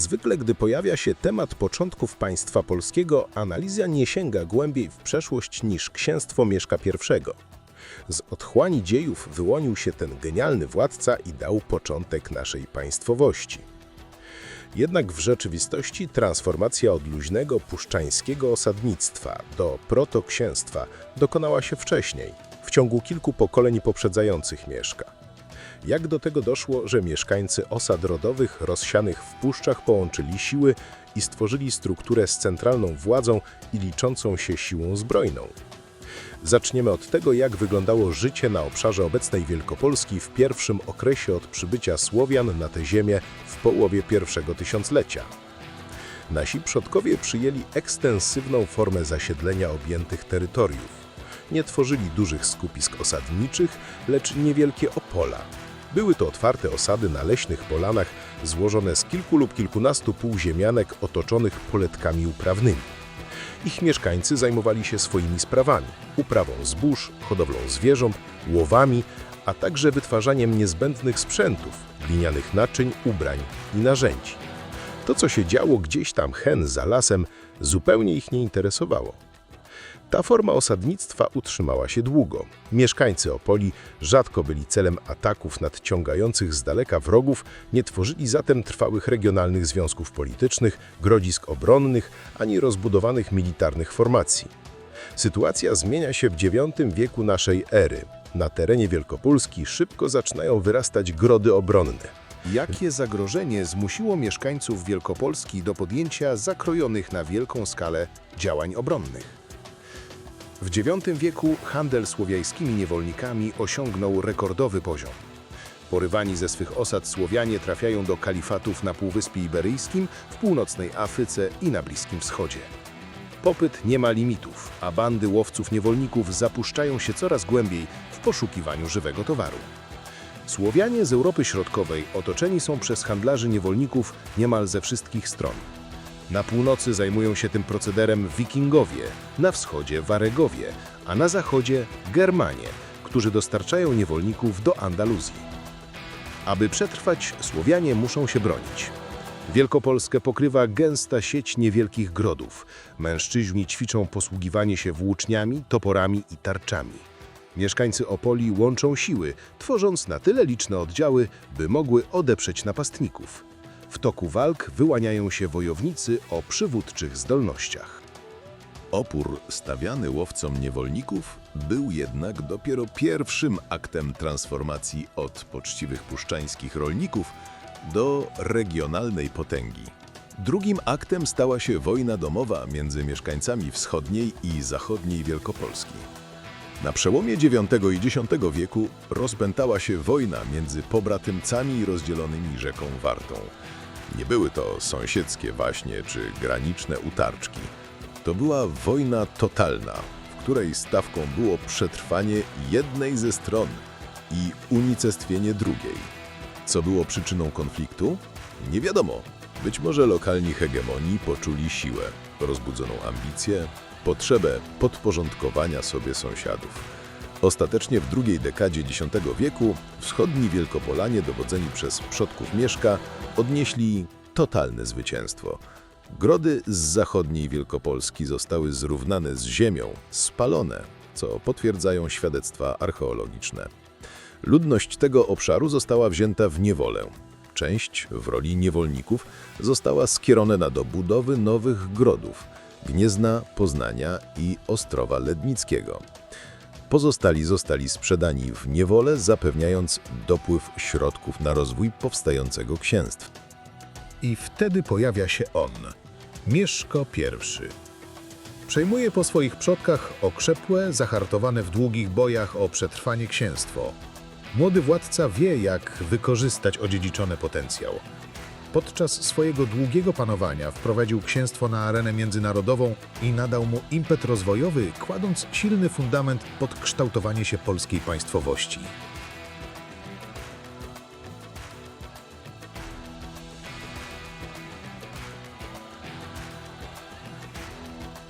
Zwykle, gdy pojawia się temat początków państwa polskiego, analiza nie sięga głębiej w przeszłość niż księstwo Mieszka I. Z otchłani dziejów wyłonił się ten genialny władca i dał początek naszej państwowości. Jednak w rzeczywistości transformacja od luźnego puszczańskiego osadnictwa do protoksięstwa dokonała się wcześniej, w ciągu kilku pokoleń poprzedzających Mieszka. Jak do tego doszło, że mieszkańcy osad rodowych rozsianych w puszczach połączyli siły i stworzyli strukturę z centralną władzą i liczącą się siłą zbrojną? Zaczniemy od tego, jak wyglądało życie na obszarze obecnej Wielkopolski w pierwszym okresie od przybycia Słowian na tę ziemię w połowie pierwszego tysiąclecia. Nasi przodkowie przyjęli ekstensywną formę zasiedlenia objętych terytoriów. Nie tworzyli dużych skupisk osadniczych, lecz niewielkie opola. Były to otwarte osady na leśnych polanach, złożone z kilku lub kilkunastu półziemianek otoczonych poletkami uprawnymi. Ich mieszkańcy zajmowali się swoimi sprawami, uprawą zbóż, hodowlą zwierząt, łowami, a także wytwarzaniem niezbędnych sprzętów, glinianych naczyń, ubrań i narzędzi. To, co się działo gdzieś tam hen za lasem, zupełnie ich nie interesowało. Ta forma osadnictwa utrzymała się długo. Mieszkańcy Opoli rzadko byli celem ataków nadciągających z daleka wrogów, nie tworzyli zatem trwałych regionalnych związków politycznych, grodzisk obronnych ani rozbudowanych militarnych formacji. Sytuacja zmienia się w IX wieku naszej ery. Na terenie Wielkopolski szybko zaczynają wyrastać grody obronne. Jakie zagrożenie zmusiło mieszkańców Wielkopolski do podjęcia zakrojonych na wielką skalę działań obronnych? W IX wieku handel słowiańskimi niewolnikami osiągnął rekordowy poziom. Porywani ze swych osad Słowianie trafiają do kalifatów na Półwyspie Iberyjskim, w północnej Afryce i na Bliskim Wschodzie. Popyt nie ma limitów, a bandy łowców niewolników zapuszczają się coraz głębiej w poszukiwaniu żywego towaru. Słowianie z Europy Środkowej otoczeni są przez handlarzy niewolników niemal ze wszystkich stron. Na północy zajmują się tym procederem Wikingowie, na wschodzie Waregowie, a na zachodzie Germanie, którzy dostarczają niewolników do Andaluzji. Aby przetrwać, Słowianie muszą się bronić. Wielkopolskę pokrywa gęsta sieć niewielkich grodów. Mężczyźni ćwiczą posługiwanie się włóczniami, toporami i tarczami. Mieszkańcy Opoli łączą siły, tworząc na tyle liczne oddziały, by mogły odeprzeć napastników. W toku walk wyłaniają się wojownicy o przywódczych zdolnościach. Opór stawiany łowcom niewolników był jednak dopiero pierwszym aktem transformacji od poczciwych puszczańskich rolników do regionalnej potęgi. Drugim aktem stała się wojna domowa między mieszkańcami wschodniej i zachodniej Wielkopolski. Na przełomie IX i X wieku rozpętała się wojna między pobratymcami rozdzielonymi rzeką Wartą. Nie były to sąsiedzkie waśnie czy graniczne utarczki. To była wojna totalna, w której stawką było przetrwanie jednej ze stron i unicestwienie drugiej. Co było przyczyną konfliktu? Nie wiadomo. Być może lokalni hegemoni poczuli siłę, rozbudzoną ambicję, potrzebę podporządkowania sobie sąsiadów. Ostatecznie w drugiej dekadzie X wieku wschodni Wielkopolanie dowodzeni przez przodków Mieszka odnieśli totalne zwycięstwo. Grody z zachodniej Wielkopolski zostały zrównane z ziemią, spalone, co potwierdzają świadectwa archeologiczne. Ludność tego obszaru została wzięta w niewolę. Część w roli niewolników została skierowana na dobudowy nowych grodów Gniezna, Poznania i Ostrowa Lednickiego. Pozostali zostali sprzedani w niewolę, zapewniając dopływ środków na rozwój powstającego księstw. I wtedy pojawia się on, Mieszko I. Przejmuje po swoich przodkach okrzepłe, zahartowane w długich bojach o przetrwanie księstwo. Młody władca wie, jak wykorzystać odziedziczony potencjał. Podczas swojego długiego panowania wprowadził księstwo na arenę międzynarodową i nadał mu impet rozwojowy, kładąc silny fundament pod kształtowanie się polskiej państwowości.